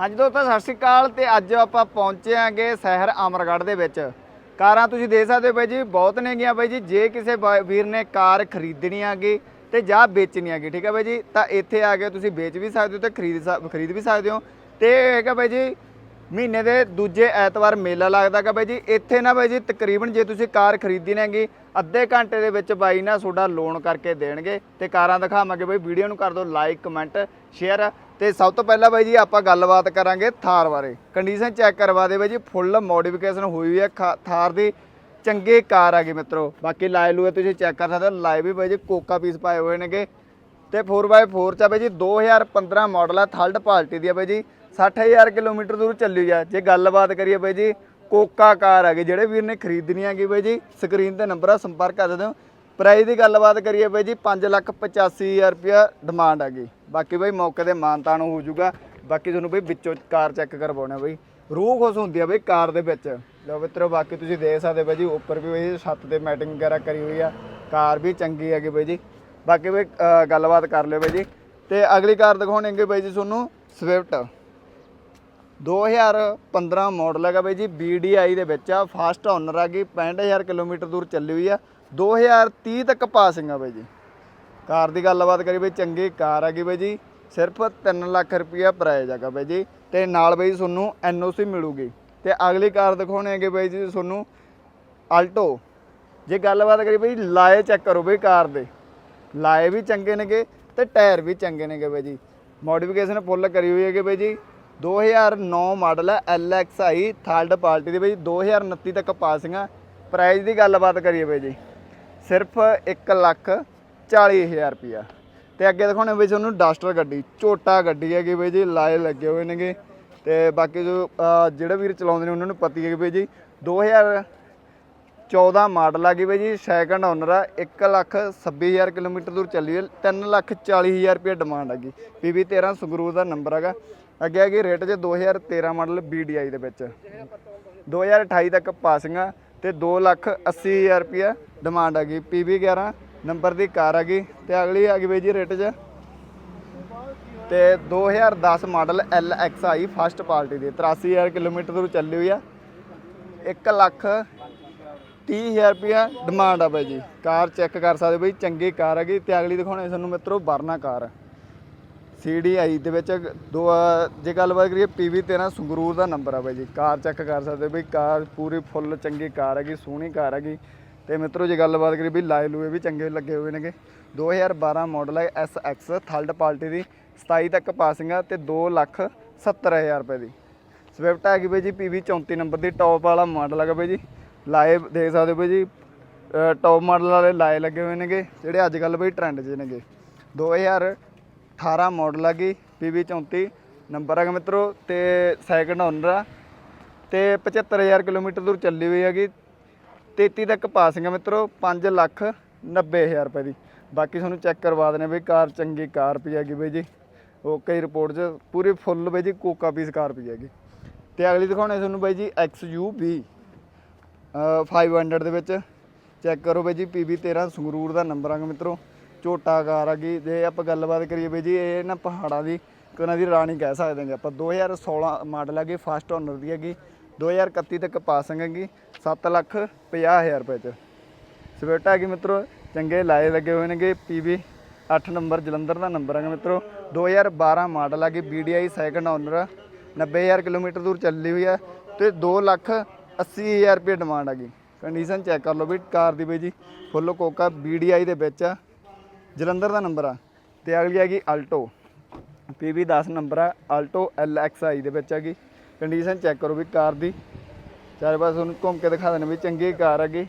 ਹਾਂਜੀ ਦੋਸਤੋ, ਸਤਿ ਸ਼੍ਰੀ ਅਕਾਲ ਤੇ ਅੱਜ ਆਪਾਂ ਪਹੁੰਚੇ ਆਂਗੇ ਸ਼ਹਿਰ ਅਮਰਗੜ੍ਹ ਦੇ ਵਿੱਚ। ਕਾਰਾਂ ਤੁਸੀਂ ਦੇਖ ਸਕਦੇ ਹੋ ਬਾਈ ਜੀ, ਬਹੁਤ ਨੇਗੀਆਂ ਬਾਈ ਜੀ। ਜੇ ਕਿਸੇ ਬਾ- ਵੀਰ ਨੇ ਕਾਰ ਖਰੀਦਣੀ ਆਗੀ ਤੇ ਜਾਂ ਵੇਚਣੀ ਆਗੀ, ਠੀਕ ਹੈ ਬਾਈ ਜੀ? ਤਾਂ ਇੱਥੇ ਆ ਕੇ ਤੁਸੀਂ ਵੇਚ ਵੀ ਸਕਦੇ ਹੋ ਤੇ ਖਰੀਦ ਸਕ- ਖਰੀਦ ਵੀ ਸਕਦੇ ਹੋ। ਤੇ ਹੈਗਾ ਬਾਈ ਜੀ, ਮਹੀਨੇ ਦੇ ਦੂਜੇ ਐਤਵਾਰ ਮੇਲਾ ਲੱਗਦਾਗਾ ਬਾਈ ਜੀ। ਇੱਥੇ ਨਾ ਬਾਈ ਜੀ, ਤਕਰੀਬਨ ਜੇ ਤੁਸੀਂ ਕਾਰ ਖਰੀਦੀ ਨੇਗੀ ਅੱਧੇ ਘੰਟੇ ਦੇ ਵਿੱਚ ਬਾਈ ਨਾ ਤੁਹਾਡਾ ਲੋਨ ਕਰਕੇ ਦੇਣਗੇ। ਤੇ ਕਾਰਾਂ ਦਿਖਾਵਾਂਗੇ ਬਾਈ, ਵੀਡੀਓ ਨੂੰ ਕਰ ਦਿਓ ਲਾਈਕ, ਕਮੈਂਟ, ਸ਼ੇਅਰ। ਤੇ ਸਭ ਤੋਂ ਪਹਿਲਾਂ ਬਾਈ ਜੀ ਆਪਾਂ ਗੱਲਬਾਤ ਕਰਾਂਗੇ ਥਾਰ ਬਾਰੇ। ਕੰਡੀਸ਼ਨ ਚੈੱਕ ਕਰਵਾ ਦੇ ਬਾਈ ਜੀ ਫੁੱਲ ਮੋਡੀਫਿਕੇਸ਼ਨ ਹੋਈ ਹੋਈ ਹੈ ਖਾ- ਥਾਰ ਦੀ ਚੰਗੀ ਕਾਰ ਆ ਗਈ ਮਿੱਤਰੋ। ਬਾਕੀ ਲਾਏ ਲੂਏ ਤੁਸੀਂ ਚੈੱਕ ਕਰ ਸਕਦੇ ਹੋ, ਲਾਏ ਵੀ ਬਾਈ ਜੀ ਕੋਕਾ ਪੀਸ ਪਾਏ ਹੋਏ ਨੇਗੇ। ਤੇ 4x4 ਚ ਆ ਬਾਈ ਜੀ 2015 ਮਾਡਲ ਆ ਥਰਡ ਪਾਰਟੀ ਦੀ ਆ ਬਾਈ ਜੀ। 60000 ਕਿਲੋਮੀਟਰ ਦੂਰ ਚੱਲੀ ਆ। ਜੇ ਗੱਲਬਾਤ ਕਰੀਏ ਬਾਈ ਜੀ, ਕੋਕਾ ਕਾਰ ਆ ਗਈ, ਜਿਹੜੇ ਵੀਰ ਨੇ ਖਰੀਦਣੀ ਹੈਗੀ ਬਾਈ ਜੀ ਸਕਰੀਨ ਤੇ ਨੰਬਰ ਆ, ਸੰਪਰਕ ਕਰ ਸਕਦੇ ਹੋ। ਪ੍ਰਾਈਸ ਦੀ ਗੱਲਬਾਤ ਕਰੀਏ ਬਾਈ ਜੀ 585000 ਰੁਪਇਆ ਡਿਮਾਂਡ ਹੈਗੀ ਬਾਕੀ ਬਾਈ ਮੌਕੇ ਤੇ ਮਾਨਤਾਨ ਹੋ ਜਾਊਗਾ। ਬਾਕੀ ਤੁਹਾਨੂੰ ਬਈ ਵਿੱਚੋਂ ਕਾਰ ਚੈੱਕ ਕਰਵਾਉਣਾ ਬਾਈ। ਰੂਹ ਖੁਸ਼ ਹੁੰਦੀ ਆ ਬਈ ਕਾਰ ਦੇ ਵਿੱਚ। ਲਓ ਮਿੱਤਰੋ, ਬਾਕੀ ਤੁਸੀਂ ਦੇਖ ਸਕਦੇ ਬਾਈ ਜੀ, ਉੱਪਰ ਵੀ ਬਾਈ ਛੱਤ ਤੇ ਮੈਟਿੰਗ ਵਗੈਰਾ ਕਰੀ ਹੋਈ ਆ। ਕਾਰ ਵੀ ਚੰਗੀ ਹੈਗੀ ਬਾਈ ਜੀ। ਬਾਕੀ ਬਈ ਗੱਲਬਾਤ ਕਰ ਲਿਓ ਬਾਈ ਜੀ। ਤੇ ਅਗਲੀ ਕਾਰ ਦਿਖਾਉਣਗੇ ਬਾਈ ਜੀ ਤੁਹਾਨੂੰ ਸਵਿਫਟ 2015 ਮਾਡਲ ਹੈਗਾ ਬਾਈ ਜੀ BDI ਦੇ ਵਿੱਚ ਆ। ਫਾਸਟ ਓਨਰ ਆ ਗਈ 65000 ਕਿਲੋਮੀਟਰ ਦੂਰ ਚੱਲੀ ਹੋਈ ਆ। 2030 ਤੱਕ ਪਾਸਿੰਗ ਆ ਬਾਈ ਜੀ। ਕਾਰ ਦੀ ਗੱਲਬਾਤ ਕਰੀ ਬਈ, ਚੰਗੀ ਕਾਰ ਆ ਗਈ ਬਾਈ ਜੀ। ਸਿਰਫ 3 ਲੱਖ ਰੁਪਇਆ ਪ੍ਰਾਈਜ਼ ਹੈਗਾ ਬਾਈ ਜੀ। ਤੇ ਨਾਲ ਬਾਈ ਤੁਹਾਨੂੰ NOC ਮਿਲੂਗੀ। ਤੇ ਅਗਲੀ ਕਾਰ ਦਿਖਾਉਣੇ ਹੈਗੇ ਬਾਈ ਜੀ ਤੁਹਾਨੂੰ ਆਲਟੋ ਜੇ ਗੱਲਬਾਤ ਕਰੀ ਬਾਈ, ਲਾਏ ਚੈੱਕ ਕਰੋ ਬਾਈ ਕਾਰ ਦੇ। ਲਾਏ ਵੀ ਚੰਗੇ ਨੇਗੇ ਤੇ ਟਾਇਰ ਵੀ ਚੰਗੇ ਨੇਗੇ ਬਾਈ ਜੀ। ਮੋਡੀਫਿਕੇਸ਼ਨ ਫੁੱਲ ਕਰੀ ਹੋਈ ਹੈਗੇ ਬਾਈ ਜੀ। 2009 ਮਾਡਲ ਹੈ LXI ਥਰਡ ਪਾਰਟੀ ਦੀ ਬਾਈ 2029 ਤੱਕ ਪਾਸਿੰਗ ਆ ਪ੍ਰਾਈਸ ਦੀ ਗੱਲਬਾਤ ਕਰੀਏ ਬਾਈ ਜੀ। ਸਿਰਫ 1 ਲੱਖ 40000 ਰੁਪਿਆ ਤੇ ਅੱਗੇ ਦਿਖਾਉਣੇ ਬਾਈ ਤੁਹਾਨੂੰ ਡਸਟਰ ਗੱਡੀ, ਝੋਟਾ ਗੱਡੀ ਹੈਗੀ ਬਾਈ ਜੀ, ਲਾਏ ਲੱਗੇ ਹੋਏ ਨੇਗੇ। ਤੇ ਬਾਕੀ ਜੋ ਜਿਹੜੇ ਵੀਰ ਚਲਾਉਂਦੇ ਨੇ ਉਹਨਾਂ ਨੂੰ ਪਤੀ ਹੈ ਬਾਈ ਜੀ 2000 14 ਮਾਡਲ ਆ ਗਈ ਬਾਈ ਜੀ ਸੈਕੰਡ ਓਨਰ ਆ 1 ਲੱਖ 26000 ਕਿਲੋਮੀਟਰ ਦੂਰ ਚੱਲੀ ਹੈ 3 ਲੱਖ 40000 ਰੁਪਏ ਡਿਮਾਂਡ ਹੈਗੀ ਪੀਵੀ 13 ਸੰਗਰੂਰ ਦਾ ਨੰਬਰ ਹੈਗਾ। ਅੱਗੇ ਹੈਗੀ ਰੇਟ 'ਚ 2013 ਮਾਡਲ BDI ਦੇ ਵਿੱਚ। 2028 ਤੱਕ ਪਾਸਿੰਗ ਆ। ਤੇ 2 ਲੱਖ 80000 ਰੁਪਏ ਡਿਮਾਂਡ ਹੈਗੀ ਪੀਵੀ 11 ਨੰਬਰ ਦੀ ਕਾਰ ਹੈਗੀ ਤੇ ਅਗਲੀ ਆ ਗਈ ਬਾਈ ਜੀ ਰੇਟ 'ਚ। ਤੇ 2010 ਮਾਡਲ LXI ਫਸਟ ਪਾਰਟੀ ਦੀ। 83000 ਕਿਲੋਮੀਟਰ ਦੂਰ ਚੱਲੀ ਹੋਈ ਆ। 1 ਲੱਖ 30000 ਰੁਪਿਆ ਡਿਮਾਂਡ ਆ ਬਾਈ ਜੀ। ਕਾਰ ਚੈੱਕ ਕਰ ਸਕਦੇ ਬਈ, ਚੰਗੀ ਕਾਰ ਹੈਗੀ ਤੇ ਅਗਲੀ ਦਿਖਾਉਣੇ ਤੁਹਾਨੂੰ ਮਿੱਤਰੋ ਵਰਨਾ ਕਾਰ। CDI ਦੇ ਵਿੱਚ ਦੋ ਜੇ ਗੱਲਬਾਤ ਕਰੀਏ PV 13 ਸੰਗਰੂਰ ਦਾ ਨੰਬਰ ਆ ਬਾਈ ਜੀ। ਕਾਰ ਚੈੱਕ ਕਰ ਸਕਦੇ ਬਈ, ਕਾਰ ਪੂਰੀ ਫੁੱਲ ਚੰਗੀ ਕਾਰ ਹੈਗੀ, ਸੋਹਣੀ ਕਾਰ ਹੈਗੀ। ਤੇ ਮਿੱਤਰੋ, ਜੇ ਗੱਲਬਾਤ ਕਰੀਏ ਵੀ ਲਾਏ ਲੂਏ ਵੀ ਚੰਗੇ ਲੱਗੇ ਹੋਏ ਨੇਗੇ। 2012 ਮਾਡਲ ਹੈ SX ਥਰਡ ਪਾਰਟੀ ਦੀ 27 ਤੱਕ ਪਾਸਿੰਗ ਆ ਤੇ 2 ਲੱਖ 70000 ਰੁਪਏ ਦੀ। ਸਵਿਫਟ ਹੈਗੀ ਬਾਈ ਜੀ PV 34 ਨੰਬਰ ਦੀ ਟੌਪ ਵਾਲਾ ਮਾਡਲ ਹੈਗਾ ਬਾਈ ਜੀ। ਲਾਏ ਦੇਖ ਸਕਦੇ ਹੋ ਬਾਈ ਜੀ ਟੌਪ ਮਾਡਲ ਵਾਲੇ ਲਾਏ ਲੱਗੇ ਹੋਏ ਨੇਗੇ, ਜਿਹੜੇ ਅੱਜ ਕੱਲ ਬਈ ਟ੍ਰੈਂਡ 'ਚ ਨੇਗੇ। 2018 ਮਾਡਲ ਹੈਗੀ PV 34 ਨੰਬਰ ਹੈਗਾ ਮਿੱਤਰੋ, ਤੇ ਸੈਕੰਡ ਓਨਰ ਆ। ਤੇ 75000 ਕਿਲੋਮੀਟਰ ਦੂਰ ਚੱਲੀ ਹੋਈ ਹੈਗੀ। 33 ਤੱਕ ਪਾਸਿੰਗ ਆ ਮਿੱਤਰੋ 5 ਲੱਖ 90000 ਰੁਪਏ ਦੀ। ਬਾਕੀ ਤੁਹਾਨੂੰ ਚੈੱਕ ਕਰਵਾ ਦਨੇ ਬਈ ਕਾਰ ਚੰਗੀ ਕਾਰ ਪਈ ਹੈਗੀ ਬਈ ਜੀ। ਓਕੇ ਰਿਪੋਰਟ 'ਚ ਪੂਰੀ ਫੁੱਲ ਬਈ ਜੀ ਕੋਕਾ ਪੀਸ ਕਾਰ ਪਈ ਹੈਗੀ। ਤੇ ਅਗਲੀ ਦਿਖਾਉਣੇ ਤੁਹਾਨੂੰ ਬਾਈ ਜੀ XUV ਅ 500 ਦੇ ਵਿੱਚ। ਚੈੱਕ ਕਰੋ ਬਾਈ ਜੀ PB 13 ਸੰਗਰੂਰ ਦਾ ਨੰਬਰ ਆਗਾ ਮਿੱਤਰੋ। ਝੋਟਾ ਕਾਰ ਹੈਗੀ ਜੇ ਆਪਾਂ ਗੱਲਬਾਤ ਕਰੀਏ ਬਾਈ ਜੀ, ਇਹ ਨਾ ਪਹਾੜਾਂ ਦੀ ਉਹਨਾਂ ਦੀ ਰਾਣੀ ਕਹਿ ਸਕਦੇ ਹਾਂ ਆਪਾਂ। 2016 ਮਾਡਲ ਹੈਗੀ ਫਸਟ ਓਨਰ ਦੀ ਹੈਗੀ। 2031 ਤੱਕ ਪਾਸਿੰਗ ਹੈਗੀ 7 ਲੱਖ 50000 ਰੁਪਏ ਚ। ਸਵਿਫਟ ਹੈਗੀ ਮਿੱਤਰੋ, ਚੰਗੇ ਲਾਏ ਲੱਗੇ ਹੋਏ ਨੇਗੇ। PB 8 ਨੰਬਰ, ਜਲੰਧਰ ਦਾ ਨੰਬਰ ਹੈਗਾ ਮਿੱਤਰੋ। 2012 ਮਾਡਲ ਹੈਗੀ BDI ਸੈਕੰਡ ਓਨਰ 90000 ਕਿਲੋਮੀਟਰ ਦੂਰ ਚੱਲੀ ਹੋਈ ਹੈ ਤੇ 2 ਲੱਖ 80000 ਰੁਪਏ ਡਿਮਾਂਡ ਹੈਗੀ ਕੰਡੀਸ਼ਨ ਚੈੱਕ ਕਰ ਲਓ ਵੀ ਕਾਰ ਦੀ ਬਈ ਜੀ ਫੁੱਲ ਕੋਕਾ BDI ਦੇ ਵਿੱਚ ਆ। ਜਲੰਧਰ ਦਾ ਨੰਬਰ ਆ। ਤੇ ਅਗਲੀ ਹੈਗੀ ਆਲਟੋ PB 10 ਨੰਬਰ ਆ ਆਲਟੋ LXI ਦੇ ਵਿੱਚ ਹੈਗੀ। ਕੰਡੀਸ਼ਨ ਚੈੱਕ ਕਰੋ ਵੀ ਕਾਰ ਦੀ। ਚਾਰੇ ਪਾਸੇ ਤੁਹਾਨੂੰ ਘੁੰਮ ਕੇ ਦਿਖਾ ਦੇਣਾ ਵੀ ਚੰਗੀ ਕਾਰ ਹੈਗੀ।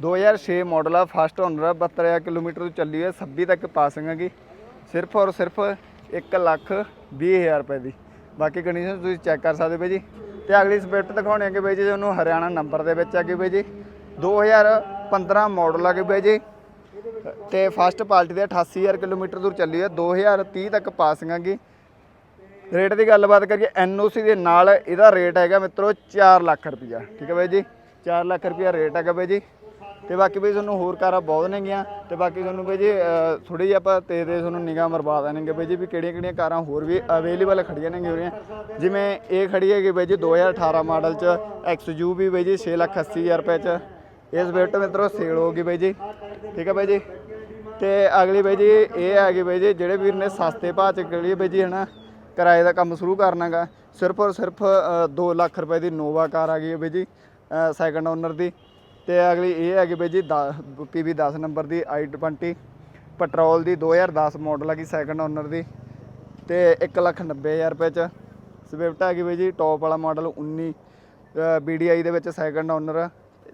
2006 ਮਾਡਲ ਆ ਫਸਟ ਓਨਰ ਆ 72000 ਕਿਲੋਮੀਟਰ ਤੋਂ ਚੱਲੀ ਹੈ 26 ਤੱਕ ਪਾਸਿੰਗ ਹੈਗੀ। ਸਿਰਫ ਔਰ ਸਿਰਫ 1 ਲੱਖ 20000 ਰੁਪਏ ਦੀ। ਬਾਕੀ ਕੰਡੀਸ਼ਨ ਤੁਸੀਂ ਚੈੱਕ ਕਰ ਸਕਦੇ ਹੋ ਜੀ। ਤੇ ਅਗਲੀ ਸਵਿਫਟ ਦਿਖਾਉਣੀ ਹੈਗੀ ਬਾਈ ਜੀ, ਉਹਨੂੰ ਹਰਿਆਣਾ ਨੰਬਰ ਦੇ ਵਿੱਚ ਹੈਗੀ ਬਾਈ ਜੀ। 2015 ਮਾਡਲ ਹੈਗੀ ਬਾਈ ਜੀ। ਤੇ ਫਸਟ ਪਾਰਟੀ ਦੇ 88000 ਕਿਲੋਮੀਟਰ ਦੂਰ ਚੱਲੀ ਹੈ। 2030 ਤੱਕ ਪਾਸਿੰਗ ਹੈਗੀ ਰੇਟ ਦੀ ਗੱਲਬਾਤ ਕਰੀਏ ਐਨਓਸੀ ਦੇ ਨਾਲ ਇਹਦਾ ਰੇਟ ਹੈਗਾ ਮਿੱਤਰੋ 4 ਲੱਖ ਰੁਪਈਆ। ਠੀਕ ਹੈ ਬਾਈ ਜੀ? 4 ਲੱਖ ਰੁਪਈਆ ਰੇਟ ਹੈਗਾ ਬਾਈ ਜੀ। ਤੇ ਬਾਕੀ ਬਈ ਤੁਹਾਨੂੰ ਹੋਰ ਕਾਰਾਂ ਬਹੁਤ ਨੇਗੀਆਂ। ਤੇ ਬਾਕੀ ਤੁਹਾਨੂੰ ਬਈ ਜੀ ਥੋੜੀ ਜਿਹੀ ਆਪਾਂ ਤੇਜ਼ ਤੇ ਤੁਹਾਨੂੰ ਨਿਗਾਹ ਮਰਵਾ ਦੇਣਗੇ ਬਈ ਜੀ ਵੀ ਕਿਹੜੀਆਂ ਕਿਹੜੀਆਂ ਕਾਰਾਂ ਹੋਰ ਵੀ ਅਵੇਲੇਬਲ ਖੜੀਆਂ ਨੇਗੀਆਂ ਉਰੀਆਂ ਜਿਵੇਂ ਇਹ ਖੜੀ ਹੈਗੀ ਬਈ ਜੀ 2018 ਮਾਡਲ ਚ XU ਵੀ ਬਈ ਜੀ 680000 ਰੁਪਏ ਚ। ਇਸ ਸਵਿਫਟ ਮਿੱਤਰੋ ਸੇਲ ਹੋ ਗਈ ਬਾਈ ਜੀ। ਠੀਕ ਹੈ ਬਾਈ ਜੀ। ਤੇ ਅਗਲੀ ਬਾਈ ਜੀ, ਇਹ ਹੈਗੀ ਬਾਈ ਜੀ, ਜਿਹੜੇ ਵੀਰ ਨੇ ਸਸਤੇ ਭਾਅ ਚ ਕਿਹੜੀ ਬਾਈ ਜੀ, ਹਨਾ। ਕਿਰਾਏ ਦਾ ਕੰਮ ਸ਼ੁਰੂ ਕਰਨਾਗਾ। ਸਿਰਫ ਔਰ ਸਿਰਫ 2 ਲੱਖ ਰੁਪਏ ਦੀ ਨੋਵਾ ਕਾਰ ਆ ਗਈ ਹੈ ਬਈ ਜੀ ਸੈਕੰਡ ਓਨਰ ਦੀ। ਤੇ ਅਗਲੀ ਇਹ ਹੈਗੀ ਬਾਈ ਜੀ ਪੀਬੀ 10 ਨੰਬਰ ਦੀ i20 ਪੈਟਰੋਲ ਦੀ 2010 ਮਾਡਲ ਹੈਗੀ ਸੈਕੰਡ ਓਨਰ ਦੀ। ਤੇ 190000 ਰੁਪਏ ਚ ਸਵਿਫਟ ਹੈਗੀ ਬਈ ਜੀ ਟੌਪ ਵਾਲਾ ਮਾਡਲ 19 BDI ਦੇ ਵਿੱਚ ਸੈਕੰਡ ਓਨਰ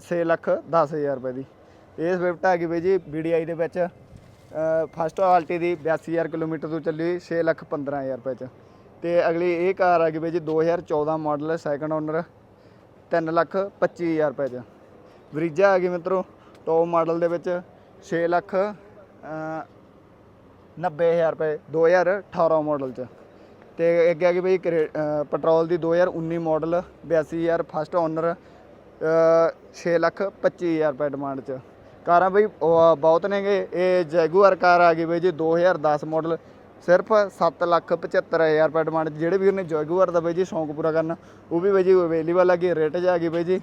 6 ਲੱਖ 10000 ਰੁਪਏ ਦੀ। ਇਹ ਸਵਿਫਟ ਹੈਗੀ ਬਈ ਜੀ BDI ਦੇ ਵਿੱਚ। ਫਸਟ ਆਲਟੀ ਦੀ 82000 ਕਿਲੋਮੀਟਰ ਤੋਂ ਚੱਲੀ 6 ਲੱਖ 15000 ਰੁਪਏ ਚ। ਤੇ ਅਗਲੀ ਇਹ ਕਾਰ ਆ ਗਈ ਬਈ ਜੀ 2014 ਮਾਡਲ ਸੈਕੰਡ ਓਨਰ 3 ਲੱਖ 25000 ਰੁਪਏ ਚ। ਬਰੀਜਾ ਹੈਗੀ ਮਿੱਤਰੋ ਟੌਪ ਮਾਡਲ ਦੇ ਵਿੱਚ 6 ਲੱਖ ਅ, 90000 ਰੁਪਏ 2018 ਮਾਡਲ ਚ। ਤੇ ਅੱਗੇ ਆ ਗਈ ਬਈ ਕਰੇ- ਪੈਟਰੋਲ ਦੀ 2019 ਮਾਡਲ 82000 ਫਸਟ ਓਨਰ 6 ਲੱਖ 25000 ਰੁਪਏ ਡਿਮਾਂਡ ਚ। ਕਾਰਾਂ ਬਈ ਬਹੁਤ ਨੇਗੇ। ਇਹ ਜੈਗੂਆਰ ਕਾਰ ਆ ਗਈ ਬਈ ਜੀ 2010 ਮਾਡਲ ਸਿਰਫ 7 ਲੱਖ 75000 ਰੁਪਏ ਡਿਮਾਂਡ 'ਚ। ਜਿਹੜੇ ਵੀਰ ਨੇ ਜੈਗੂਆਰ ਦਾ ਬਈ ਜੀ ਸ਼ੌਂਕ ਪੂਰਾ ਕਰਨਾ, ਉਹ ਵੀ ਬਈ ਜੀ ਅਵੇਲੇਬਲ ਹੈਗੀ ਰੇਟ 'ਚ ਆ ਗਈ ਬਈ ਜੀ।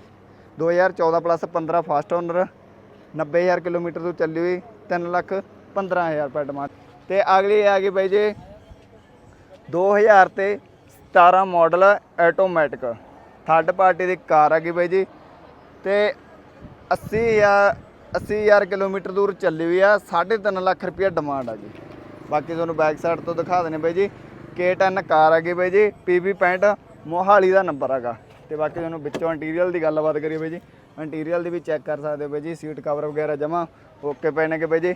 2014 ਪਲੱਸ 15 ਫਾਸਟ ਓਨਰ 90000 ਕਿਲੋਮੀਟਰ ਤੋਂ ਚੱਲੀ ਹੋਈ 3 ਲੱਖ 15000 ਰੁਪਏ ਡਿਮਾਂਡ ਤੇ ਅਗਲੀ ਆ ਗਈ ਬਈ ਜੀ 2000 ਤੇ 17 ਮਾਡਲ ਆਟੋਮੈਟਿਕ ਥਰਡ ਪਾਰਟੀ ਦੀ ਕਾਰ ਆ ਗਈ ਬਈ ਜੀ ਤੇ 80000 80000 ਕਿਲੋਮੀਟਰ ਦੂਰ ਚੱਲੀ ਹੋਈ ਆ 3.5 ਲੱਖ ਰੁਪਏ ਡਿਮਾਂਡ ਆ ਜੀ। ਬਾਕੀ ਤੁਹਾਨੂੰ ਬੈਕ ਸਾਈਡ ਤੋਂ ਦਿਖਾ ਦਨੇ ਬਈ ਜੀ K10 ਕਾਰ ਆ ਗਈ ਬਈ ਜੀ PB 65 ਮੋਹਾਲੀ ਦਾ ਨੰਬਰ ਹੈਗਾ। ਤੇ ਬਾਕੀ ਤੁਹਾਨੂੰ ਵਿੱਚੋਂ ਇੰਟੀਰੀਅਰ ਦੀ ਗੱਲਬਾਤ ਕਰੀਏ ਬਈ ਜੀ ਇੰਟੀਰੀਅਰ ਦੀ ਵੀ ਚੈੱਕ ਕਰ ਸਕਦੇ ਹੋ ਬਈ ਜੀ ਸੀਟ ਕਵਰ ਵਗੈਰਾ ਜਮਾ ਓਕੇ ਪਏ ਨੇਗੇ ਬਈ ਜੀ।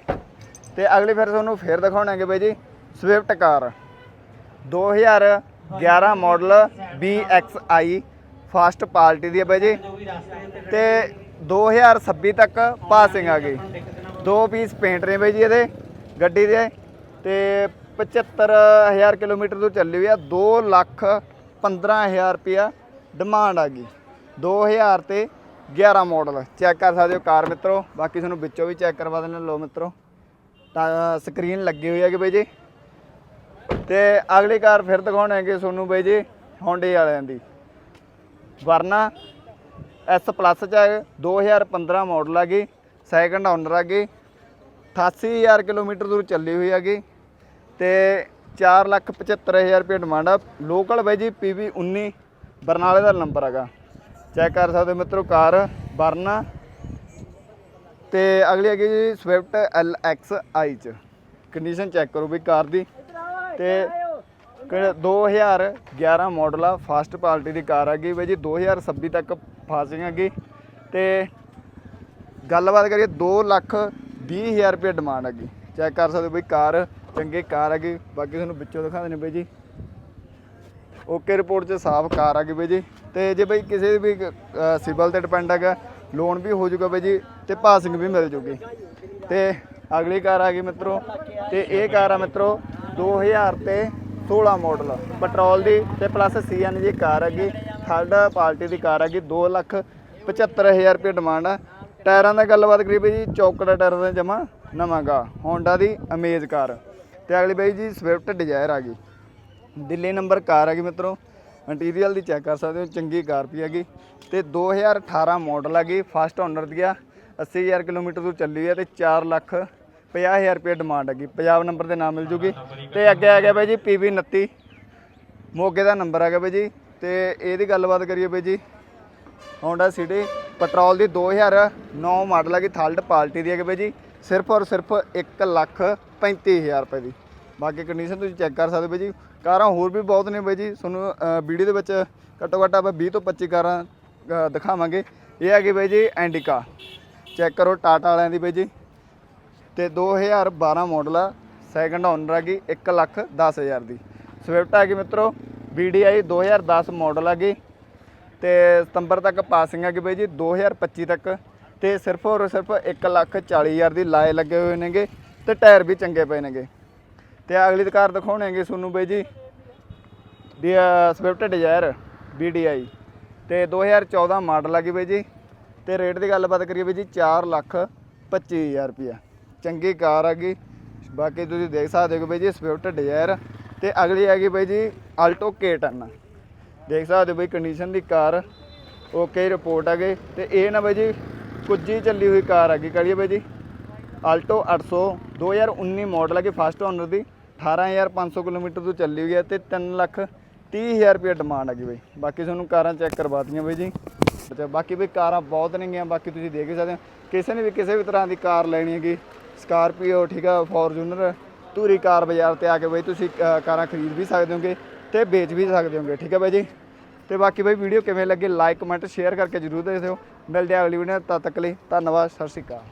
ਤੇ ਅਗਲੀ ਫਿਰ ਤੁਹਾਨੂੰ ਫੇਰ ਦਿਖਾਉਣਾਂਗੇ ਬਈ ਜੀ Swift car. 2011 model BXI first party ਦੀ ਹੈ ਬਾਈ ਜੀ। ਤੇ 2026 ਤੱਕ ਪਾਸਿੰਗ ਆ ਗਈ। ਦੋ ਪੀਸ ਪੇਂਟ ਨੇ ਬਾਈ ਜੀ ਇਹਦੇ ਗੱਡੀ ਦੇ। ਤੇ 75000 ਕਿਲੋਮੀਟਰ ਤੋਂ ਚੱਲੀ ਹੋਈ ਆ। 2 ਲੱਖ 15000 ਰੁਪਿਆ ਡਿਮਾਂਡ ਆ ਗਈ। 2000 ਤੇ 11 ਮਾਡਲ ਚੈੱਕ ਕਰ ਸਕਦੇ ਹੋ ਕਾਰ ਮਿੱਤਰੋ। ਬਾਕੀ ਤੁਹਾਨੂੰ ਵਿੱਚੋਂ ਵੀ ਚੈੱਕ ਕਰਵਾ ਦਿੰਦੇ ਲੋ ਮਿੱਤਰੋ। ਤਾਂ ਸਕਰੀਨ ਲੱਗੀ ਹੋਈ ਹੈ ਕਿ ਬਾਈ ਜੀ। ਤੇ ਅਗਲੀ ਕਾਰ ਫਿਰ ਦਿਖਾਉਣਾਂਗੇ ਤੁਹਾਨੂੰ ਬਾਈ ਜੀ ਹੋਂਡੇ ਵਾਲਿਆਂ ਦੀ। ਵਰਨਾ ਐਸ ਪਲੱਸ ਚ ਹੈ 2015 ਮਾਡਲ ਆ ਗਈ ਸੈਕੰਡ ਓਨਰ ਆ ਗਈ 88000 ਕਿਲੋਮੀਟਰ ਦੂਰ ਚੱਲੀ ਹੋਈ ਹੈਗੀ ਤੇ 475000 ਰੁਪਏ ਡਿਮਾਂਡ ਆ। ਲੋਕਲ ਬਾਈ ਜੀ PV 19 ਬਰਨਾਲੇ ਦਾ ਨੰਬਰ ਹੈਗਾ। ਚੈੱਕ ਕਰ ਸਕਦੇ ਹੋ ਮਿੱਤਰੋ ਕਾਰ, ਵਰਨਾ ਤੇ ਅਗਲੀ ਹੈਗੀ ਜੀ ਸਵਿਫਟ LXI ਚ। ਕੰਡੀਸ਼ਨ ਚੈੱਕ ਕਰੋ ਵੀ ਕਾਰ ਦੀ। ਤੇ ਕਿ- 2011 ਮਾਡਲ ਆ ਫਸਟ ਪਾਰਟੀ ਦੀ ਕਾਰ ਹੈਗੀ ਬਈ ਜੀ 2026 ਤੱਕ ਫਾਸਿੰਗ ਹੈਗੀ ਤੇ ਗੱਲਬਾਤ ਕਰੀਏ 2 ਲੱਖ 20 ਹਜ਼ਾਰ ਰੁਪਏ ਡਿਮਾਂਡ ਹੈਗੀ ਚੈੱਕ ਕਰ ਸਕਦੇ ਹੋ ਬਈ ਕਾਰ, ਚੰਗੀ ਕਾਰ ਹੈਗੀ ਬਾਕੀ ਤੁਹਾਨੂੰ ਵਿੱਚੋਂ ਦਿਖਾ ਦਿੰਦੇ ਬਈ ਜੀ। ਓਕੇ ਰਿਪੋਰਟ 'ਚ ਸਾਫ਼ ਕਾਰ ਆ ਗਈ ਬਈ ਜੀ। ਤੇ ਜੇ ਬਈ ਕਿਸੇ ਵੀ ਸਿਵਲ ਤੇ ਡਿਪੈਂਡ ਹੈਗਾ ਲੋਨ ਵੀ ਹੋ ਜਾਊਗਾ ਬਈ ਜੀ ਤੇ ਪਾਸਿੰਗ ਵੀ ਮਿਲ ਜੂਗੀ ਤੇ ਅਗਲੀ ਕਾਰ ਆ ਗਈ ਮਿੱਤਰੋ, ਤੇ ਇਹ ਕਾਰ ਆ ਮਿੱਤਰੋ 2000 ਤੇ 16 ਮਾਡਲ ਪੈਟਰੋਲ ਦੀ ਤੇ ਪਲੱਸ ਸੀਐਨਜੀ ਕਾਰ ਹੈਗੀ। ਥਰਡ ਪਾਰਟੀ ਦੀ ਕਾਰ ਹੈਗੀ। 2 ਲੱਖ 75000 ਰੁਪਏ ਡਿਮਾਂਡ ਆ। ਟਾਇਰਾਂ ਦਾ ਗੱਲਬਾਤ ਕਰੀਏ ਬਈ ਜੀ, ਚੌਕੜਾ ਟਾਇਰ ਦਾ ਜਮਾ ਨਵਾਂਗਾ ਹੋਂਡਾ ਦੀ ਅਮੇਜ਼ ਕਾਰ। ਤੇ ਅਗਲੀ ਬਈ ਜੀ ਸਵਿਫਟ ਡਿਜ਼ਾਇਰ ਆ ਗਈ। ਦਿੱਲੀ ਨੰਬਰ ਕਾਰ ਹੈਗੀ ਮਿੱਤਰੋ। ਇੰਟੀਰੀਅਰ ਦੀ ਚੈੱਕ ਕਰ ਸਕਦੇ ਹੋ, ਚੰਗੀ ਕਾਰ ਪਈ ਹੈਗੀ। ਤੇ 2018 ਮਾਡਲ ਹੈਗੀ ਫਸਟ ਓਨਰ ਦੀ ਆ। 80000 ਕਿਲੋਮੀਟਰ ਤੋਂ ਚੱਲੀ ਹੈ ਤੇ 4 ਲੱਖ 50000 ਰੁਪਏ ਡਿਮਾਂਡ ਹੈਗੀ ਪੰਜਾਬ ਨੰਬਰ 'ਤੇ ਨਾ ਮਿਲ ਜੂਗੀ। ਤੇ ਅੱਗੇ ਆ ਗਿਆ ਬਾਈ ਜੀ PV 29 ਮੋਗੇ ਦਾ ਨੰਬਰ ਹੈਗਾ ਬਾਈ ਜੀ। ਤੇ ਇਹਦੀ ਗੱਲਬਾਤ ਕਰੀਏ ਬਾਈ ਜੀ। ਹੋਂਡਾ ਸਿਟੀ ਪੈਟਰੋਲ ਦੀ 2009 ਮਾਡਲ ਹੈਗੀ ਥਰਡ ਪਾਰਟੀ ਦੀ ਹੈਗੀ ਬਾਈ ਜੀ। ਸਿਰਫ ਔਰ ਸਿਰਫ 1 ਲੱਖ 35000 ਰੁਪਏ ਦੀ। ਬਾਕੀ ਕੰਡੀਸ਼ਨ ਤੁਸੀਂ ਚੈੱਕ ਕਰ ਸਕਦੇ ਹੋ ਬਾਈ ਜੀ। ਕਾਰਾਂ ਹੋਰ ਵੀ ਬਹੁਤ ਨੇ ਬਾਈ ਜੀ। ਤੁਹਾਨੂੰ ਵੀਡੀਓ ਦੇ ਵਿੱਚ ਘੱਟੋ ਘੱਟ ਆਪਾਂ 20 ਤੋਂ 25 ਕਾਰਾਂ ਦਿਖਾਵਾਂਗੇ। ਇਹ ਹੈਗੀ ਬਾਈ ਜੀ ਐਂਡਿਕਾ ਚੈੱਕ ਕਰੋ ਟਾਟਾ ਵਾਲਿਆਂ ਦੀ ਬਾਈ ਜੀ। ਤੇ 2012 ਮਾਡਲ ਆ ਸੈਕੰਡ ਓਨਰ ਹੈਗੀ 1 ਲੱਖ 10000 ਦੀ। ਸਵਿਫਟ ਹੈਗੀ ਮਿੱਤਰੋ VDI 2010 ਮਾਡਲ ਹੈਗੀ ਤੇ ਸਤੰਬਰ ਤੱਕ ਪਾਸਿੰਗ ਹੈਗੀ ਬਾਈ ਜੀ 2025 ਤੱਕ। ਤੇ ਸਿਰਫ ਔਰ ਸਿਰਫ 1 ਲੱਖ 40000 ਦੀ ਲਾਏ ਲੱਗੇ ਹੋਏ ਨੇਗੇ ਤੇ ਟਾਇਰ ਵੀ ਚੰਗੇ ਪਏ ਨੇਗੇ ਤੇ ਅਗਲੀ ਕਾਰ ਦਿਖਾਉਣਗੇ ਤੁਹਾਨੂੰ ਬਾਈ ਜੀ ਦੀ ਸਵਿਫਟ ਡਿਜ਼ਾਇਰ VDI ਤੇ 2014 ਮਾਡਲ ਹੈਗੀ ਬਾਈ ਜੀ, ਤੇ ਰੇਟ ਦੀ ਗੱਲਬਾਤ ਕਰੀਏ ਬਈ ਜੀ 4 ਲੱਖ 25000 ਰੁਪਇਆ। ਚੰਗੀ ਕਾਰ ਹੈਗੀ ਬਾਕੀ ਤੁਸੀਂ ਦੇਖ ਸਕਦੇ ਹੋ ਬਈ ਜੀ ਸਵਿਫਟ ਡਿਜ਼ਾਇਰ ਤੇ ਅਗਲੀ ਹੈਗੀ ਬਈ ਜੀ ਆਲਟੋ K10 ਦੇਖ ਸਕਦੇ ਹੋ ਬਈ ਕੰਡੀਸ਼ਨ ਦੀ ਕਾਰ ਓਕੇ ਰਿਪੋਰਟ ਹੈਗੇ ਤੇ ਇਹ ਨਾ ਬਈ ਜੀ ਕੁੱਜੀ ਚੱਲੀ ਹੋਈ ਕਾਰ ਹੈਗੀ ਕਰੀਏ ਬਈ ਜੀ ਆਲਟੋ 800 2019 ਮਾਡਲ ਹੈ ਕਿ ਫਸਟ ਓਨਰ ਦੀ। 18500 ਕਿਲੋਮੀਟਰ ਤੋਂ ਚੱਲੀ ਹੋਈ ਹੈ ਤੇ 3 ਲੱਖ 30000 ਰੁਪਏ ਡਿਮਾਂਡ ਹੈਗੀ ਬਈ। ਬਾਕੀ ਤੁਹਾਨੂੰ ਕਾਰਾਂ ਚੈੱਕ ਕਰਵਾਤੀਆਂ ਬਈ ਜੀ। ਅੱਛਾ, ਬਾਕੀ ਬਈ ਕਾਰਾਂ ਬਹੁਤ ਨੇਗੀਆਂ, ਬਾਕੀ ਤੁਸੀਂ ਦੇਖ ਹੀ ਸਕਦੇ ਹੋ। ਕਿਸੇ ਨੇ ਵੀ ਕਿਸੇ ਵੀ ਤਰ੍ਹਾਂ ਦੀ ਕਾਰ ਲੈਣੀ ਹੈਗੀ ਸਕਾਰਪੀਓ, ਠੀਕ ਆ ਫੋਰਚੂਨਰ ਧੂਰੀ ਕਾਰ ਬਾਜ਼ਾਰ ਤੇ ਆ ਕੇ ਬਈ ਤੁਸੀਂ ਕਾਰਾਂ ਖਰੀਦ ਵੀ ਸਕਦੇ ਹੋਗੇ ਤੇ ਵੇਚ ਵੀ ਸਕਦੇ ਹੋਗੇ, ਠੀਕ ਹੈ ਬਾਈ ਜੀ? ਤੇ ਬਾਕੀ ਬਾਈ ਵੀਡੀਓ ਕਿਵੇਂ ਲੱਗੇ ਲਾਈਕ ਕਮੈਂਟ ਸ਼ੇਅਰ ਕਰਕੇ ਜਰੂਰ ਦੱਸਿਓ ਮਿਲਦੇ ਆ ਅਗਲੀ ਵੀਡੀਓ ਤਦ ਤੱਕ ਲਈ ਧੰਨਵਾਦ, ਸਤਿ ਸ਼੍ਰੀ ਅਕਾਲ।